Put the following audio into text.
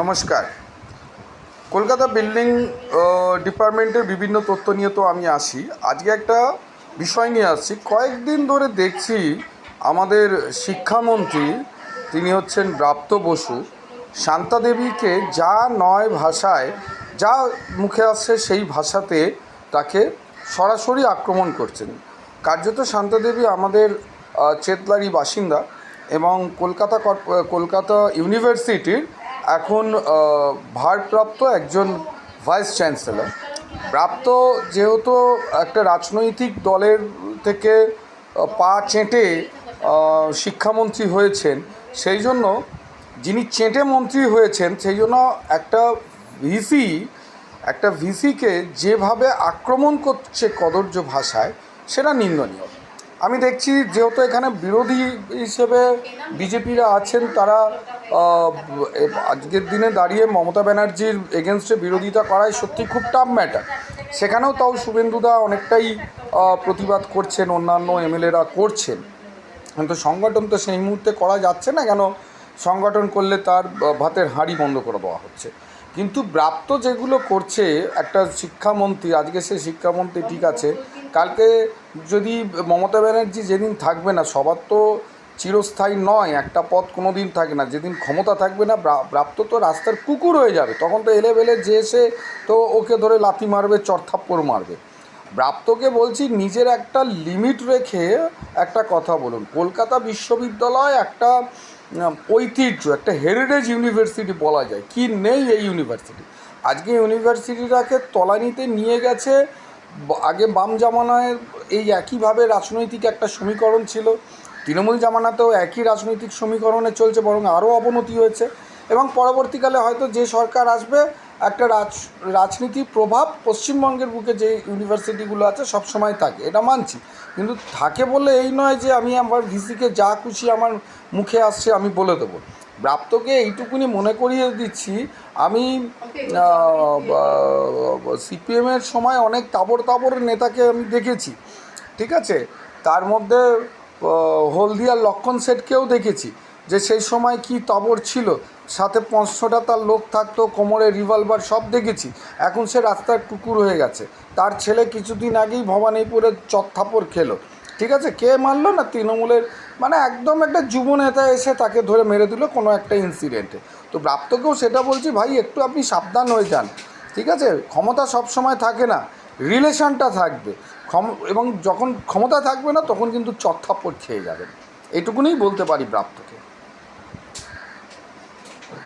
নমস্কার। কলকাতা বিল্ডিং ডিপার্টমেন্টের বিভিন্ন তথ্য নিয়ে তো আমি আসি। আজকে একটা বিষয় নিয়ে আসছি। কয়েকদিন ধরে দেখছি আমাদের শিক্ষামন্ত্রী, তিনি হচ্ছেন ব্রাপ্ত বসু, শান্তা দেবীকে যা নয় ভাষায়, যা মুখে আসছে সেই ভাষাতে তাকে সরাসরি আক্রমণ করছেন। কার্যত শান্তা দেবী আমাদের চেতলারি বাসিন্দা এবং কলকাতা কলকাতা ইউনিভার্সিটির এখন ভারপ্রাপ্ত একজন ভাইস চ্যান্সেলর। প্রাপ্ত যেহেতু একটা রাজনৈতিক দলের থেকে পা চেঁটে শিক্ষামন্ত্রী হয়েছেন, সেই জন্য যিনি চেটে মন্ত্রী হয়েছেন, সেই জন্য একটা ভিসি, একটা ভিসিকে যেভাবে আক্রমণ করছে কদর্য ভাষায়, সেটা নিন্দনীয়। আমি দেখছি যেহেতু এখানে বিরোধী হিসেবে বিজেপিরা আছেন, তারা আজকের দিনে দাঁড়িয়ে মমতা ব্যানার্জির এগেনস্টে বিরোধিতা করাই সত্যি খুব টাফ ম্যাটার সেখানেও তাও শুভেন্দুদা অনেকটাই প্রতিবাদ করছেন, অন্যান্য এমএলএরা করছেন। কিন্তু সংগঠন তো সেই মুহূর্তে করা যাচ্ছে না কেন? সংগঠন করলে তার ভাতের হাঁড়ি বন্ধ করে দেওয়া হচ্ছে। কিন্তু প্রাপ্ত যেগুলো করছে, একটা শিক্ষামন্ত্রী, আজকে সে শিক্ষামন্ত্রী ঠিক আছে। কালকে যদি মমতা ব্যানার্জি যেদিন থাকবে না, সবার তো চিরস্থায়ী নয়, একটা পথ কোনো দিন থাকে না। যেদিন ক্ষমতা থাকবে না প্রাপ্ত তো রাস্তার কুকুর হয়ে যাবে। তখন তো এলে বেলে যে এসে তো ওকে ধরে লাথি মারবে চড়থাপ্পড় মারবে। প্রাপ্তকে বলছি, নিজের একটা লিমিট রেখে একটা কথা বলুন। কলকাতা বিশ্ববিদ্যালয় একটা ঐতিহ্য, একটা হেরিটেজ ইউনিভার্সিটি বলা যায়। কি নেই এই ইউনিভার্সিটি আজকে ইউনিভার্সিটিটাকে তলানিতে নিয়ে গেছে আগে বাম জামানায় এই একইভাবে রাজনৈতিক একটা সমীকরণ ছিল। তৃণমূল জামানাতেও একই রাজনৈতিক সমীকরণে চলছে বরং আরও অবনতি হয়েছে এবং পরবর্তীকালে হয়তো যে সরকার আসবে, একটা রাজ রাজনীতির প্রভাব পশ্চিমবঙ্গের বুকে যে ইউনিভার্সিটিগুলো আছে সব সময় থাকে, এটা মানছি। কিন্তু থাকে বলে এই নয় যে আমি আমার ভিসিকে যা খুশি আমার মুখে আসছে আমি বলে দেবো। প্রাপ্তকে এইটুকুনি মনে করিয়ে দিচ্ছি, আমি সিপিএমের সময় অনেক তাবড় তাবড় নেতাকে আমি দেখেছি, ঠিক আছে? তার মধ্যে হলদিয়ার লক্ষণ সেটকেও দেখেছি যে সেই সময় কি তবর ছিল, সাথে পাঁচশোটা তার লোক থাকতো, কোমরে রিভলভার সব দেখেছি। এখন সে রাস্তার কুকুর হয়ে গেছে। তার ছেলে কিছুদিন আগেই ভবানীপুরে চত্থাপড় খেলো। ঠিক আছে? কে মারলো না তৃণমূলের? মানে একদম একটা যুব নেতা এসে তাকে ধরে মেরে দিল কোনো একটা ইনসিডেন্টে তো প্রাপ্তকেও সেটা বলছি, ভাই, একটু আপনি সাবধান হয়ে যান। ঠিক আছে? ক্ষমতা সব সময় থাকে না রিলেশনটা থাকবে। ক্ষম, এবং যখন ক্ষমতা থাকবে না, তখন কিন্তু চত্থাপ্পড় খেয়ে যাবেন এটুকুনি বলতে পারি প্রাপ্তকে